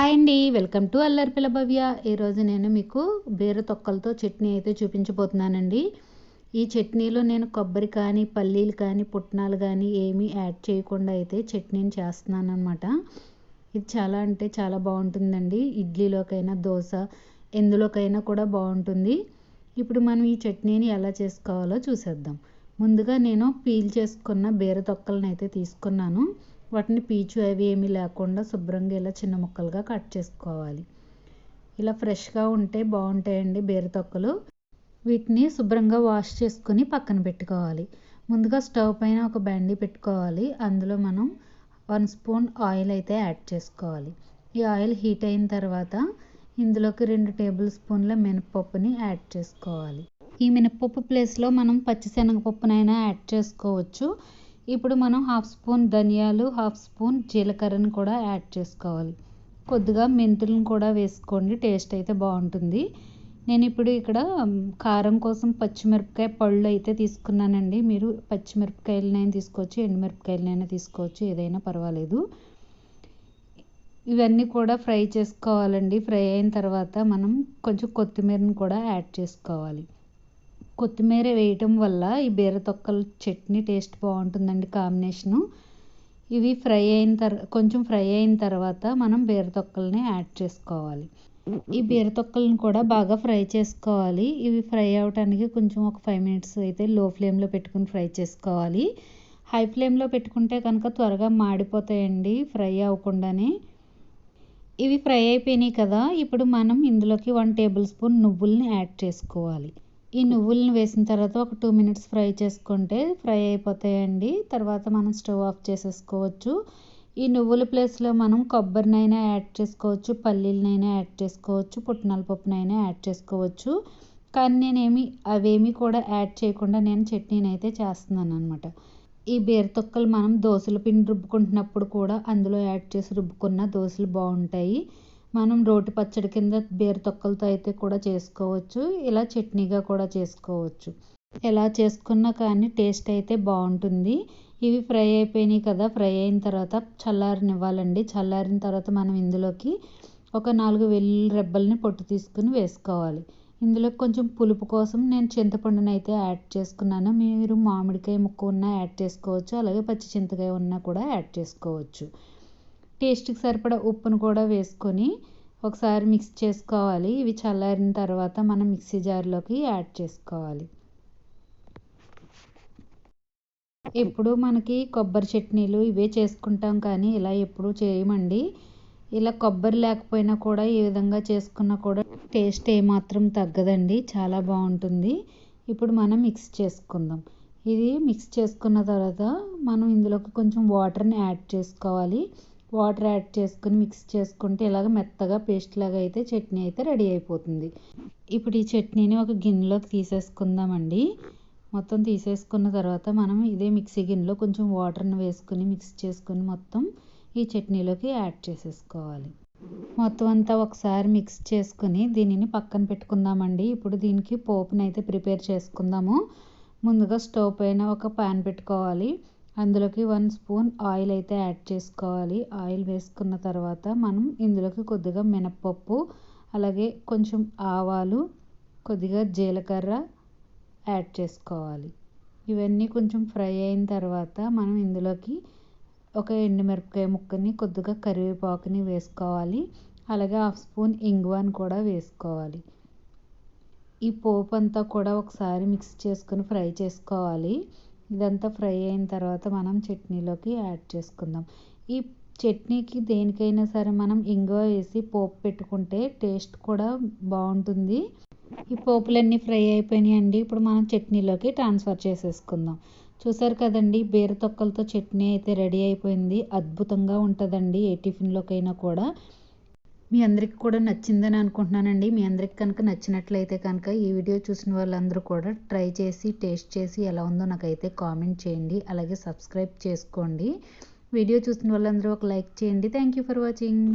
Hi అండి welcome to అల్లరిపిల్ల భవ్య. ఈరోజు నేను మీకు బీర తొక్కలతో చట్నీ అయితే చూపించబోతున్నానండి. ఈ చట్నీలో నేను కొబ్బరి కానీ పల్లీలు కానీ పుట్నాలు కానీ ఏమీ యాడ్ చేయకుండా అయితే చట్నీని చేస్తున్నాను అనమాట ఇది చాలా అంటే చాలా బాగుంటుందండి. ఇడ్లీలోకైనా దోశ ఎందులోకైనా కూడా బాగుంటుంది. ఇప్పుడు మనం ఈ చట్నీని ఎలా చేసుకోవాలో చూసేద్దాం. ముందుగా నేను పీల్ చేసుకున్న బీర తొక్కలను అయితే తీసుకున్నాను. వాటిని పీచు అవి ఏమీ లేకుండా శుభ్రంగా ఇలా చిన్న ముక్కలుగా కట్ చేసుకోవాలి. ఇలా ఫ్రెష్గా ఉంటే బాగుంటాయండి బీరతొక్కలు వీటిని శుభ్రంగా వాష్ చేసుకొని పక్కన పెట్టుకోవాలి. ముందుగా స్టవ్ పైన ఒక బండి పెట్టుకోవాలి. అందులో మనం వన్ స్పూన్ ఆయిల్ అయితే యాడ్ చేసుకోవాలి. ఈ ఆయిల్ హీట్ అయిన తర్వాత ఇందులోకి రెండు టేబుల్ స్పూన్ల మినపప్పుని యాడ్ చేసుకోవాలి. ఈ మినపప్పు ప్లేస్లో మనం పచ్చిశనగపప్పునైనా యాడ్ చేసుకోవచ్చు. ఇప్పుడు మనం హాఫ్ స్పూన్ ధనియాలు హాఫ్ స్పూన్ జీలకర్రను కూడా యాడ్ చేసుకోవాలి. కొద్దిగా మెంతులను కూడా వేసుకోండి టేస్ట్ అయితే బాగుంటుంది. నేను ఇప్పుడు ఇక్కడ కారం కోసం పచ్చిమిరపకాయ పళ్ళు అయితే తీసుకున్నానండి. మీరు పచ్చిమిరపకాయలనైనా తీసుకోవచ్చు ఎండుమిరపకాయలనైనా తీసుకోవచ్చు ఏదైనా పర్వాలేదు. ఇవన్నీ కూడా ఫ్రై చేసుకోవాలండి. ఫ్రై అయిన తర్వాత మనం కొంచెం కొత్తిమీరని కూడా యాడ్ చేసుకోవాలి. కొత్తిమీర వేయటం వల్ల ఈ బీర తొక్కల చట్నీ టేస్ట్ బాగుంటుందండి కాంబినేషను. ఇవి ఫ్రై అయిన తర్వాత కొంచెం ఫ్రై అయిన తర్వాత మనం బీర తొక్కల్ని యాడ్ చేసుకోవాలి. ఈ బీర తొక్కలను కూడా బాగా ఫ్రై చేసుకోవాలి. ఇవి ఫ్రై అవడానికి కొంచెం ఒక ఫైవ్ మినిట్స్ అయితే లో ఫ్లేమ్లో పెట్టుకుని ఫ్రై చేసుకోవాలి. హై ఫ్లేమ్లో పెట్టుకుంటే కనుక త్వరగా మాడిపోతాయండి ఫ్రై అవ్వకుండానే. ఇవి ఫ్రై అయిపోయినాయి కదా ఇప్పుడు మనం ఇందులోకి వన్ టేబుల్ స్పూన్ నువ్వుల్ని యాడ్ చేసుకోవాలి. ఈ నువ్వులను వేసిన తర్వాత ఒక టూ మినిట్స్ ఫ్రై చేసుకుంటే ఫ్రై అయిపోతాయండి. తర్వాత మనం స్టవ్ ఆఫ్ చేసేసుకోవచ్చు. ఈ నువ్వుల ప్లేస్లో మనం కొబ్బరినైనా యాడ్ చేసుకోవచ్చు పల్లీలనైనా యాడ్ చేసుకోవచ్చు పుట్నాల పప్పునైనా యాడ్ చేసుకోవచ్చు. కానీ నేనేమి అవేమి కూడా యాడ్ చేయకుండా నేను చట్నీని అయితే చేస్తున్నాను అనమాట ఈ బీర తొక్కలు మనం దోశల పిండి రుబ్బుకుంటున్నప్పుడు కూడా అందులో యాడ్ చేసి రుబ్బుకున్న దోశలు బాగుంటాయి. మనం రోటి పచ్చడి కింద బీర తొక్కలతో అయితే కూడా చేసుకోవచ్చు. ఇలా చట్నీగా కూడా చేసుకోవచ్చు. ఎలా చేసుకున్నా కానీ టేస్ట్ అయితే బాగుంటుంది. ఇవి ఫ్రై అయిపోయినాయి కదా ఫ్రై అయిన తర్వాత చల్లారనివ్వాలండి. చల్లారిన తర్వాత మనం ఇందులోకి ఒక నాలుగు వెల్లుల్లి రెబ్బల్ని పొట్టు తీసుకుని వేసుకోవాలి. ఇందులో కొంచెం పులుపు కోసం నేను చింతపండుని అయితే యాడ్ చేసుకున్నాను. మీరు మామిడికాయ ముక్క ఉన్నా యాడ్ చేసుకోవచ్చు. అలాగే పచ్చి చింతకాయ ఉన్నా కూడా యాడ్ చేసుకోవచ్చు. టేస్ట్కి సరిపడా ఉప్పును కూడా వేసుకొని ఒకసారి మిక్స్ చేసుకోవాలి. ఇవి చల్లారిన తర్వాత మనం మిక్సీ జార్లోకి యాడ్ చేసుకోవాలి. ఎప్పుడు మనకి కొబ్బరి చట్నీలు ఇవే చేసుకుంటాం కానీ ఇలా ఎప్పుడూ చేయమండి. ఇలా కొబ్బరి లేకపోయినా కూడా ఈ విధంగా చేసుకున్నా కూడా టేస్ట్ ఏమాత్రం తగ్గదండి. చాలా బాగుంటుంది. ఇప్పుడు మనం మిక్స్ చేసుకుందాం. ఇది మిక్స్ చేసుకున్న తర్వాత మనం ఇందులోకి కొంచెం వాటర్ని యాడ్ చేసుకోవాలి. వాటర్ యాడ్ చేసుకుని మిక్స్ చేసుకుంటే ఇలాగ మెత్తగా పేస్ట్ లాగా అయితే చట్నీ అయితే రెడీ అయిపోతుంది. ఇప్పుడు ఈ చట్నీని ఒక గిన్నెలోకి తీసేసుకుందామండి. మొత్తం తీసేసుకున్న తర్వాత మనం ఇదే మిక్సీ గిన్నెలో కొంచెం వాటర్ని వేసుకుని మిక్స్ చేసుకుని మొత్తం ఈ చట్నీలోకి యాడ్ చేసేసుకోవాలి. మొత్తం అంతా ఒకసారి మిక్స్ చేసుకుని దీనిని పక్కన పెట్టుకుందామండి. ఇప్పుడు దీనికి పోపుని అయితే ప్రిపేర్ చేసుకుందాము. ముందుగా స్టవ్ పైన ఒక పాన్ పెట్టుకోవాలి. అందులోకి వన్ స్పూన్ ఆయిల్ అయితే యాడ్ చేసుకోవాలి. ఆయిల్ వేసుకున్న తర్వాత మనం ఇందులోకి కొద్దిగా మినప్పప్పు అలాగే కొంచెం ఆవాలు కొద్దిగా జీలకర్ర యాడ్ చేసుకోవాలి. ఇవన్నీ కొంచెం ఫ్రై అయిన తర్వాత మనం ఇందులోకి ఒక ఎండుమిరపకాయ ముక్కని కొద్దిగా కరివేపాకుని వేసుకోవాలి. అలాగే హాఫ్ స్పూన్ ఇంగువాని కూడా వేసుకోవాలి. ఈ పోపు అంతా కూడా ఒకసారి మిక్స్ చేసుకొని ఫ్రై చేసుకోవాలి. ఇదంతా ఫ్రై అయిన తర్వాత మనం చట్నీలోకి యాడ్ చేసుకుందాం. ఈ చట్నీకి దేనికైనా సరే మనం ఇంగువ వేసి పోపు పెట్టుకుంటే టేస్ట్ కూడా బాగుంటుంది. ఈ పోపులన్నీ ఫ్రై అయిపోయినాయండి. ఇప్పుడు మనం చట్నీలోకి ట్రాన్స్ఫర్ చేసేసుకుందాం. చూసారు కదండి బీర తొక్కలతో చట్నీ అయితే రెడీ అయిపోయింది. అద్భుతంగా ఉంటుందండి ఏ టిఫిన్లోకైనా కూడా. మీ అందరికి కూడా నచ్చిందని అనుకుంటున్నానండి. మీ అందరికి కనుక నచ్చినట్లయితే కనుక ఈ వీడియో చూసిన వాళ్ళందరూ కూడా ట్రై చేసి టేస్ట్ చేసి ఎలా ఉందో నాకైతే కామెంట్ చేయండి. అలాగే సబ్స్క్రైబ్ చేసుకోండి. వీడియో చూసిన వాళ్ళందరూ ఒక లైక్ చేయండి. Thank you for watching.